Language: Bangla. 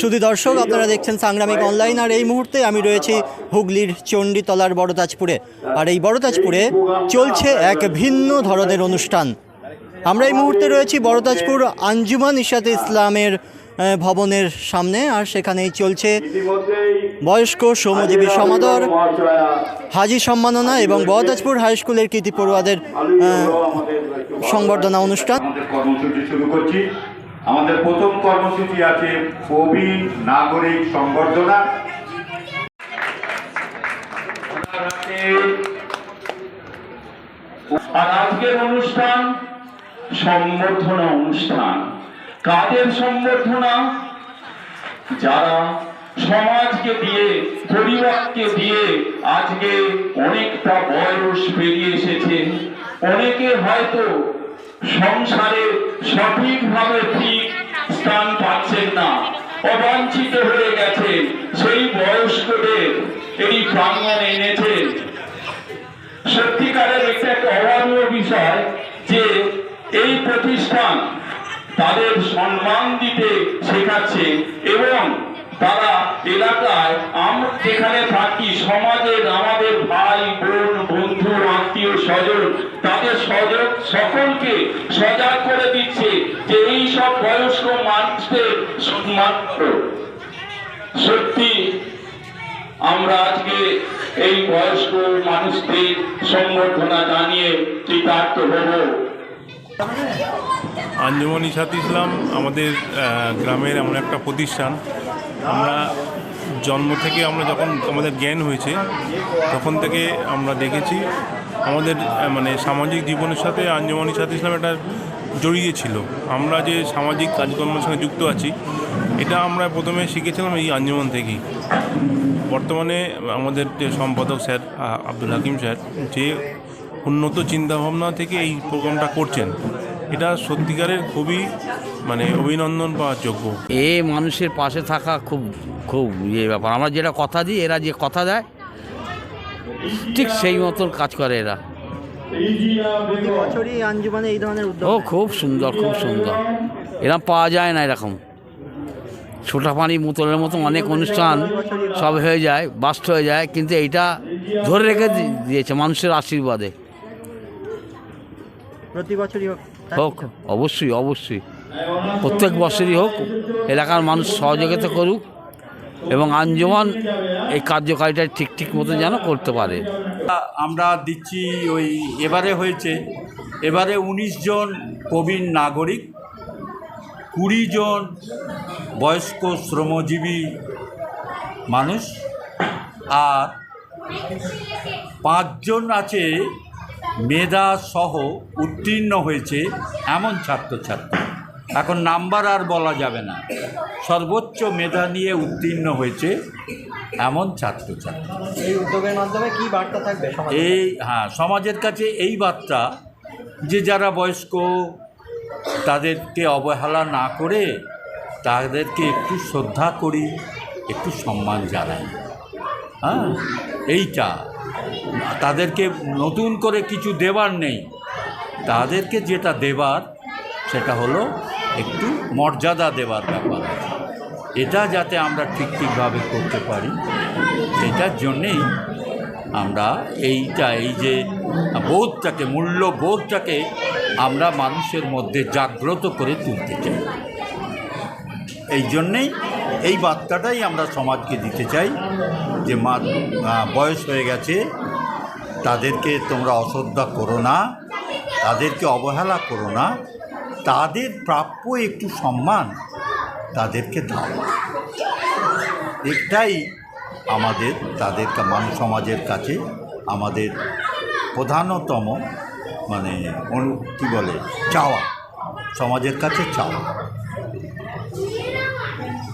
শুধু দর্শক, আপনারা দেখছেন সাংগ্রামিক অনলাইন, আর এই মুহূর্তে আমি রয়েছি হুগলির চণ্ডীতলার বড়তাজপুরে। আর এই বড়তাজপুরে চলছে এক ভিন্ন ধরনের অনুষ্ঠান। আমরা এই মুহূর্তে রয়েছি বড়তাজপুর আঞ্জুমান ইশাতে ইসলামের ভবনের সামনে, আর সেখানেই চলছে বয়স্ক শ্রমজীবী সমাদর, হাজি সম্মাননা এবং বড়তাজপুর হাই স্কুলের কৃতি পড়ুয়াদের সংবর্ধনা অনুষ্ঠান। কর্মসূচি শুরু করছি। আমাদের প্রথম কর্মসূচি আছে প্রবীণ নাগরিক সংবর্ধনা। অনুষ্ঠান সম্বর্ধনা অনুষ্ঠান। কাদের সম্বর্ধনা যারা সমাজকে দিয়ে, পরিবারকে দিয়ে আজকে অনেকটা বয়স পেরিয়ে এসেছে। অনেকে হয়তো সংসারে সঠিকভাবে ঠিক স্থান পাচ্ছেন না। অবাঞ্ছিত হয়ে গেছে সেই বয়স্কদের। এই প্রাঙ্গণে এনেছে। সত্যিকারের একটা অভাবনীয় বিষয় যে এই প্রতিষ্ঠান তাদের সম্মান দিতে শেখাচ্ছে এবং তারা এলাকায় আমরা যেখানে থাকি, সমাজের আমাদের ভাই, বোন, বন্ধু, আত্মীয়, স্বজন, তাদের সজগ সকলকে সজাগ করে দিচ্ছে যে এই সব বয়স্ক মানুষদের করো। সত্যি আমরা আজকে এই বয়স্ক মানুষদের সম্বর্ধনা জানিয়ে কৃতার্থ হব আঞ্জুমান ইসাত ইসলাম, আমাদের গ্রামের এমন একটা প্রতিষ্ঠান আমরা জন্ম থেকে আমরা যখন আমাদের জ্ঞান হয়েছে, তখন থেকে আমরা দেখেছি আমাদের মানে সামাজিক জীবনের সাথে আঞ্জুমান সাথে ইসলাম এটা জড়িয়ে ছিল। আমরা যে সামাজিক কাজকর্মের সঙ্গে যুক্ত আছি, এটা আমরা প্রথমে শিখেছিলাম এই আঞ্জমান থেকেই। বর্তমানে আমাদের যে সম্পাদক স্যার আব্দুল হাকিম স্যার, যে উন্নত চিন্তাভাবনা থেকে এই প্রোগ্রামটা করছেন এটা সত্যিকারের খুবই মানে অভিনন্দন পাওয়ার যোগ্য। এ মানুষের পাশে থাকা খুব খুব ইয়ে ব্যাপার। আমরা যেটা কথা দিই এরা যে কথা দেয় ঠিক সেই মতন কাজ করে এরা। বছরই আঞ্জুমানে এই ধরনের উদ্যোগ ও খুব সুন্দর খুব সুন্দর। এরকম পাওয়া যায় না এরকম। ছোটা পানি বোতলের মতো অনেক অনুষ্ঠান সব হয়ে যায় বাস্ট হয়ে যায় কিন্তু এইটা ধরে রেখে দি- দিয়েছে মানুষের আশীর্বাদে। প্রতি বছরই হোক হোক অবশ্যই অবশ্যই। প্রত্যেক বছরই হোক এলাকার মানুষ সহযোগিতা করুক এবং আঞ্জমান এই কার্যকারিতা ঠিক ঠিক মতো যেন করতে পারে। আমরা দিচ্ছি ওই এবারে হয়েছে এবারে উনিশ জন প্রবীণ নাগরিক কুড়ি জন বয়স্ক শ্রমজীবী মানুষ আর পাঁচজন আছে মেধা সহ উত্তীর্ণ হয়েছে এমন ছাত্রছাত্রী। এখন নাম্বার আর বলা যাবে না। সর্বোচ্চ মেধা নিয়ে উত্তীর্ণ হয়েছে এমন ছাত্রছাত্রী। এই উদ্যোগের মাধ্যমে কি বার্তা থাকবে এই হ্যাঁ সমাজের কাছে এই বার্তা যে যারা বয়স্ক তাদেরকে অবহেলা না করে তাদেরকে একটু শ্রদ্ধা করি একটু সম্মান জানাই। হ্যাঁ এইটা। তাদেরকে নতুন করে কিছু দেবার নেই। তাদেরকে যেটা দেবার, সেটা হলো একটু মর্যাদা দেবার ব্যাপার। এটা যাতে আমরা ঠিক ঠিকভাবে করতে পারি সেটার জন্যেই আমরা এইটা, এই যে বোধটাকে মূল্য বোধটাকে আমরা মানুষের মধ্যে জাগ্রত করে তুলতে চাই। এই জন্যেই এই বার্তাটাই আমরা সমাজকে দিতে চাই। যে মা বয়স হয়ে গেছে, তাদেরকে তোমরা অশ্রদ্ধা করো না, তাদেরকে অবহেলা করো না, তাদের প্রাপ্য একটু সম্মান তাদেরকে দাও। এটাই আমাদের তাদের মানুষ সমাজের কাছে আমাদের প্রধানতম মানে কী বলে, চাওয়া। সমাজের কাছে চাওয়া।